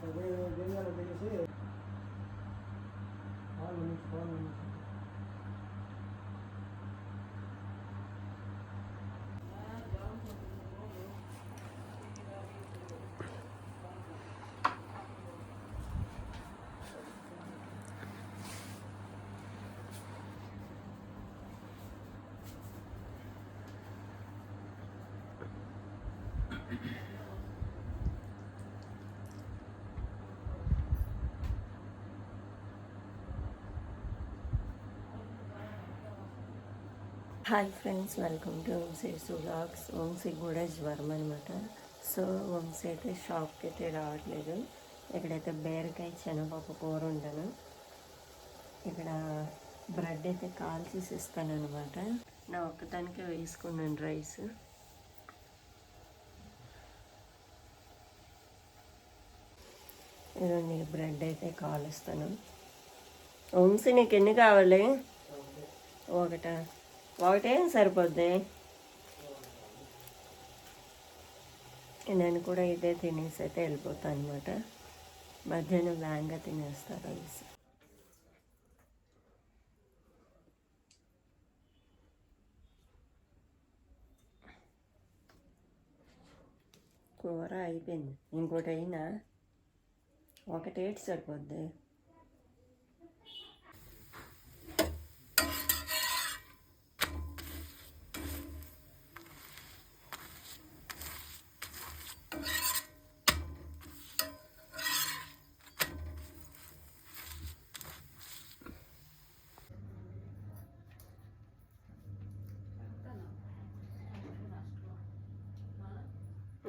se ve bien ya lo que yo sé. Hablo mucho, hablo mucho. Thank you. Hi friends welcome to Vamshi vlogs Vamshi కూడా జ్వరం అనమాట so Vamsi అయితే షాప్కి అయితే రావట్లేదు. ఇక్కడైతే బీరకాయ శనగపప్పు కూర ఉండను. ఇక్కడ బ్రెడ్ అయితే కాల్చేసి ఇస్తాను అనమాట నా ఒక్కదానికే వేసుకున్నాను రైస్. ఇదండి బ్రెడ్ అయితే కాలుస్తాను వంశీ నీకు ఎన్ని కావాలి? ఒకటా? ఒకటే సరిపోద్ది. నేను కూడా ఇదే తినేసి అయితే వెళ్ళిపోతాను అనమాట మధ్యాహ్నం వ్యాంగా తినేస్తారు అనేసి. కూర అయిపోయింది. ఇంకోటి అయినా ఒకటేటి సరిపోద్ది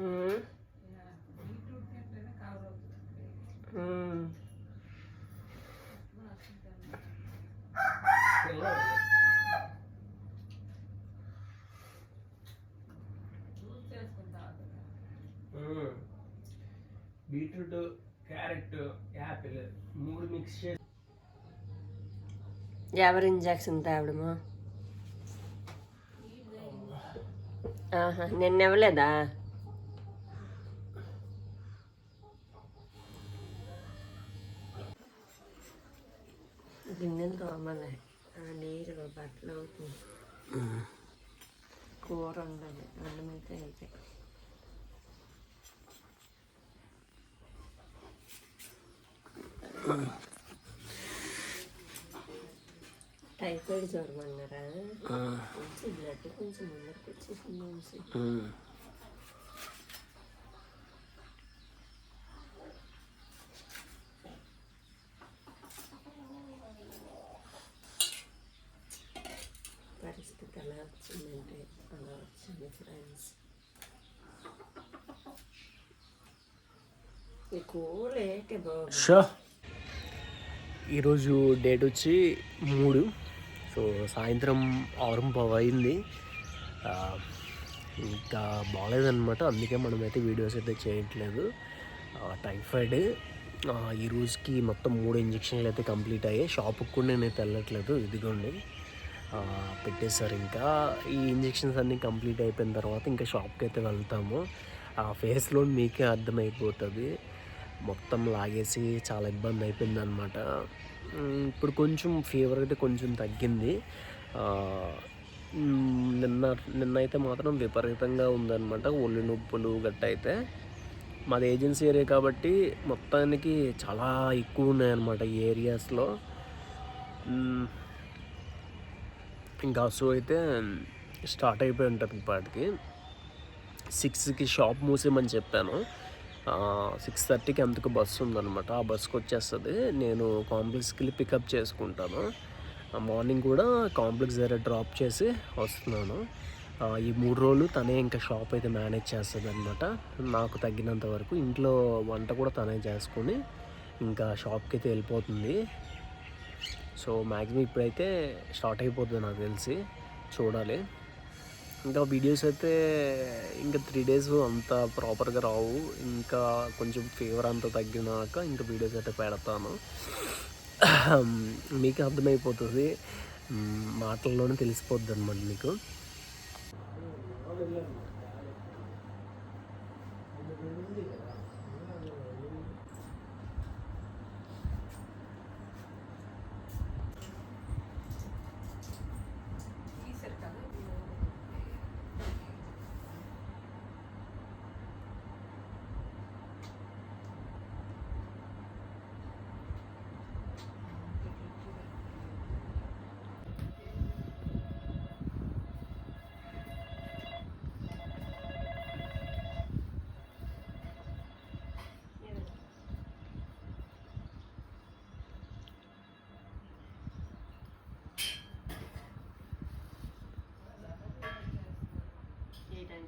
మ్మ్. మ్మ్. బీట్రూట్ క్యారెట్ యాపిల్ మూడు మిక్స్ చేసి ఎవరు ఇంజక్షన్ తేవడము ఆహా నిన్న ఇవ్వలేదా గిన్నెలు తోమలే ఆ నీరు బట్టలు అవుతుంది కూర ఉండాలి అన్నం అయితే అయిపోయి టైఫాయిడ్ జ్వరం అన్నారా కొంచెం బ్లడ్ కొంచెం ముందరికి వచ్చేసింది వంశీ. పరిస్థితి ఎలా వచ్చిందంటే అలా వచ్చింది ఫ్రెండ్స్ ఈ కూర ఏంటి బాబు షో ఈరోజు డేట్ వచ్చి మూడు. సో సాయంత్రం ఆరు అయింది ఇంకా బాగాలేదన్నమాట. అందుకే మనమైతే వీడియోస్ అయితే చేయట్లేదు. టైఫాయిడ్. ఈ రోజుకి మొత్తం మూడు ఇంజక్షన్లు అయితే కంప్లీట్ అయ్యాయి. షాప్కి కూడా నేనైతే వెళ్ళట్లేదు. ఇదిగోండి. పెట్టేశారు ఇంకా. ఈ ఇంజక్షన్స్ అన్నీ కంప్లీట్ అయిపోయిన తర్వాత ఇంకా షాప్కి అయితే వెళ్తాము. ఆ ఫేస్లో మీకే అర్థమైపోతుంది. మొత్తం లాగేసి చాలా ఇబ్బంది అయిపోయింది అనమాట ఇప్పుడు కొంచెం ఫీవర్ అయితే కొంచెం తగ్గింది. నిన్న నిన్న అయితే మాత్రం విపరీతంగా ఉందన్నమాట. ఒళ్ళు నొప్పులు గట్ట అయితే. మాది ఏజెన్సీ ఏరియా కాబట్టి మొత్తానికి చాలా ఎక్కువ ఉన్నాయన్నమాట ఈ ఏరియాస్లో ఇంకా సో అయితే స్టార్ట్ అయిపోయి ఉంటుంది ఇప్పటికి. సిక్స్కి షాప్ మూసేయమని చెప్పాను. సిక్స్ థర్టీకి అందుకు బస్సు ఉందన్నమాట. ఆ బస్సుకి వచ్చేస్తుంది. నేను కాంప్లెక్స్కి వెళ్ళి పికప్ చేసుకుంటాను. మార్నింగ్ కూడా కాంప్లెక్స్ దగ్గర డ్రాప్ చేసి వస్తున్నాను. ఈ మూడు రోజులు తనే ఇంకా షాప్ అయితే మేనేజ్ చేస్తుంది అనమాట నాకు తగ్గినంత వరకు ఇంట్లో వంట కూడా తనే చేసుకొని ఇంకా షాప్కి అయితే వెళ్ళిపోతుంది. సో మ్యాక్సిమం ఇప్పుడైతే స్టార్ట్ అయిపోతుంది నాకు తెలిసి. చూడాలి. ఇంకా వీడియోస్ అయితే ఇంకా త్రీ డేస్ అంత ప్రాపర్గా రావు. ఇంకా కొంచెం ఫీవర్ అంతా తగ్గినాక ఇంకా వీడియోస్ అయితే పెడతాను. మీకు అర్థమైపోతుంది. మాటల్లోనే తెలిసిపోద్ది అనమాట మీకు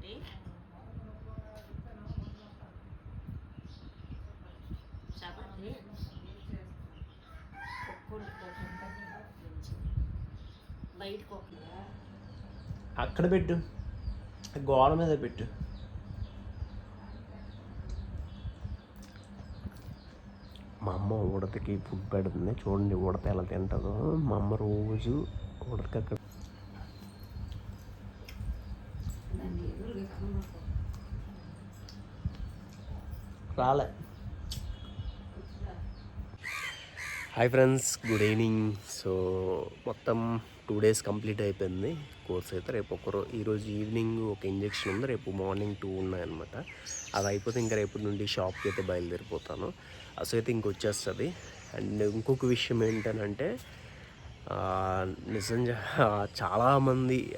ఒకటి చపాతి బయటకు అక్కడ పెట్టు. గోడ మీద పెట్టు. మా అమ్మ ఉడతకి ఫుడ్ పెడుతుంది. చూడండి ఉడత ఎలా తింటుందో. మా అమ్మ రోజు ఉడతకి అక్కడ రాలే. Hi friends good evening so మొత్తం టూ డేస్ కంప్లీట్ అయిపోయింది. కోర్స్ అయితే రేపు ఒకరో ఈరోజు ఈవినింగ్ ఒక ఇంజెక్షన్ ఉంది. రేపు మార్నింగ్ టూ ఉన్నాయన్నమాట. అది అయిపోతే ఇంకా రేపు నుండి షాప్కి అయితే బయలుదేరిపోతాను. అసలు అయితే ఇంకొచ్చేస్తుంది అండ్ ఇంకొక విషయం ఏంటనంటే అంటే నిజంగా చాలామంది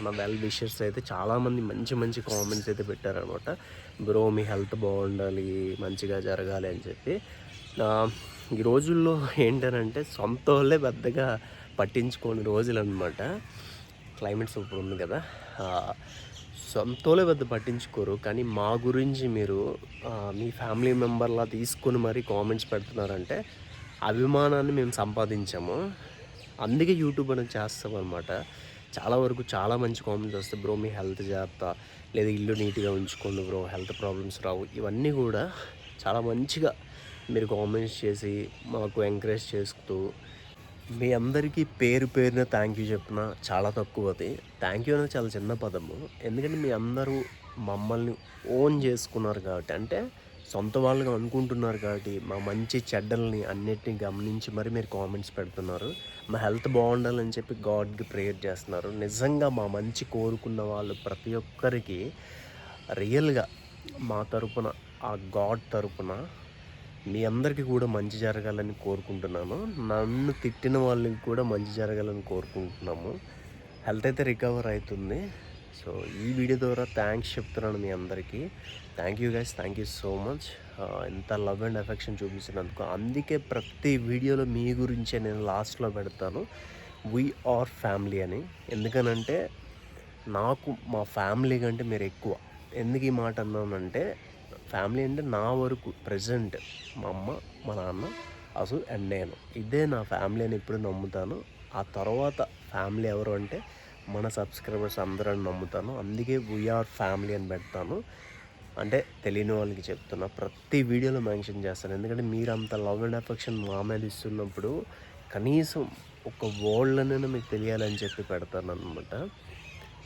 మన వెల్ విషర్స్ అయితే చాలామంది మంచి మంచి కామెంట్స్ అయితే పెట్టారనమాట. బ్రో మీ హెల్త్ బాగుండాలి మంచిగా జరగాలి అని చెప్పి. ఈ రోజుల్లో ఏంటనంటే సొంత వాళ్ళే పెద్దగా పట్టించుకోని రోజులు అనమాట క్లైమేట్ సూపర్ ఉంది కదా. ఆ, సొంతోలే పెద్ద పట్టించుకోరు. కానీ మా గురించి మీరు మీ ఫ్యామిలీ మెంబర్లా తీసుకొని మరీ కామెంట్స్ పెడుతున్నారంటే అభిమానాన్ని మేము సంపాదించాము. అందుకే యూట్యూబ్ అనేది చేస్తాం అనమాట చాలా వరకు చాలా మంచి కామెంట్స్ వస్తాయి. బ్రో మీ హెల్త్ జాగ్రత్త. లేదా ఇల్లు నీట్గా ఉంచుకోండి బ్రో హెల్త్ ప్రాబ్లమ్స్ రావు. ఇవన్నీ కూడా చాలా మంచిగా మీరు కామెంట్స్ చేసి మాకు ఎంకరేజ్ చేస్తూ మీ అందరికీ పేరు పేరున థ్యాంక్ యూ చెప్పిన చాలా తక్కువ అది థ్యాంక్ యూ అనేది చాలా చిన్న పదము. ఎందుకంటే మీ అందరూ మమ్మల్ని ఓన్ చేసుకున్నారు కాబట్టి. అంటే సొంత వాళ్ళుగా అనుకుంటున్నారు కాబట్టి మా మంచి చెడ్డల్ని అన్నిటిని గమనించి మరి మీరు కామెంట్స్ పెడుతున్నారు. మా హెల్త్ బాగుండాలని చెప్పి గాడ్కి ప్రేయర్ చేస్తున్నారు. నిజంగా మా మంచి కోరుకున్న వాళ్ళు ప్రతి ఒక్కరికి రియల్గా మా తరపున ఆ గాడ్ తరపున మీ అందరికీ కూడా మంచి జరగాలని కోరుకుంటున్నాను. నన్ను తిట్టిన వాళ్ళకి కూడా మంచి జరగాలని కోరుకుంటున్నాము. హెల్త్ అయితే రికవర్ అవుతుంది. సో ఈ వీడియో ద్వారా థ్యాంక్స్ చెప్తున్నాను మీ అందరికీ. Thank you guys thank you so much ఎంత లవ్ అండ్ అఫెక్షన్ చూపించినందుకు. అందుకే ప్రతి వీడియోలో మీ గురించే నేను లాస్ట్లో పెడతాను. వీ ఆర్ ఫ్యామిలీ అని. ఎందుకనంటే నాకు మా ఫ్యామిలీ కంటే మీరు ఎక్కువ. ఎందుకు ఈ మాట అన్నానంటే ఫ్యామిలీ అంటే నా వరకు ప్రజెంట్ మా అమ్మ మా నాన్న అసలు అండ్ నేను. ఇదే నా ఫ్యామిలీ అని ఎప్పుడు నమ్ముతాను. ఆ తర్వాత ఫ్యామిలీ ఎవరు అంటే మన సబ్స్క్రైబర్స్ అందరూ నమ్ముతాను. అందుకే వీఆర్ ఫ్యామిలీ అని పెడతాను. అంటే తెలియని వాళ్ళకి చెప్తున్నా ప్రతి వీడియోలో మెన్షన్ చేస్తాను. ఎందుకంటే మీరు అంత లవ్ అండ్ అఫెక్షన్ మా మీద ఇస్తున్నప్పుడు కనీసం ఒక వరల్డ్లోనైనా మీకు తెలియాలని చెప్పి పెడతాను అనమాట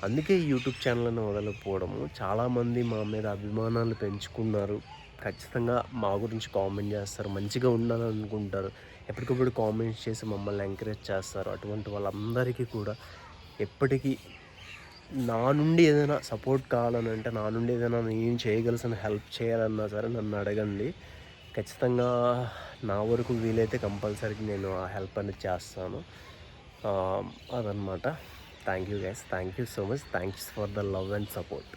అందుకే యూట్యూబ్ ఛానల్ని వదలకపోవడము. చాలామంది మా మీద అభిమానాలు పెంచుకున్నారు. ఖచ్చితంగా మా గురించి కామెంట్ చేస్తారు మంచిగా ఉండాలని అనుకుంటారు ఎప్పటికప్పుడు కామెంట్స్ చేసి మమ్మల్ని ఎంకరేజ్ చేస్తారు. అటువంటి వాళ్ళందరికీ కూడా ఎప్పటికీ నా నుండి ఏదైనా సపోర్ట్ కావాలని అంటే నా నుండి ఏదైనా నేను చేయగలసిన హెల్ప్ చేయాలన్నా సరే నన్ను అడగండి. ఖచ్చితంగా నా వరకు వీలైతే కంపల్సరీకి నేను ఆ హెల్ప్ అనేది చేస్తాను. అదనమాట thank you guys thank you so much thanks for the love and support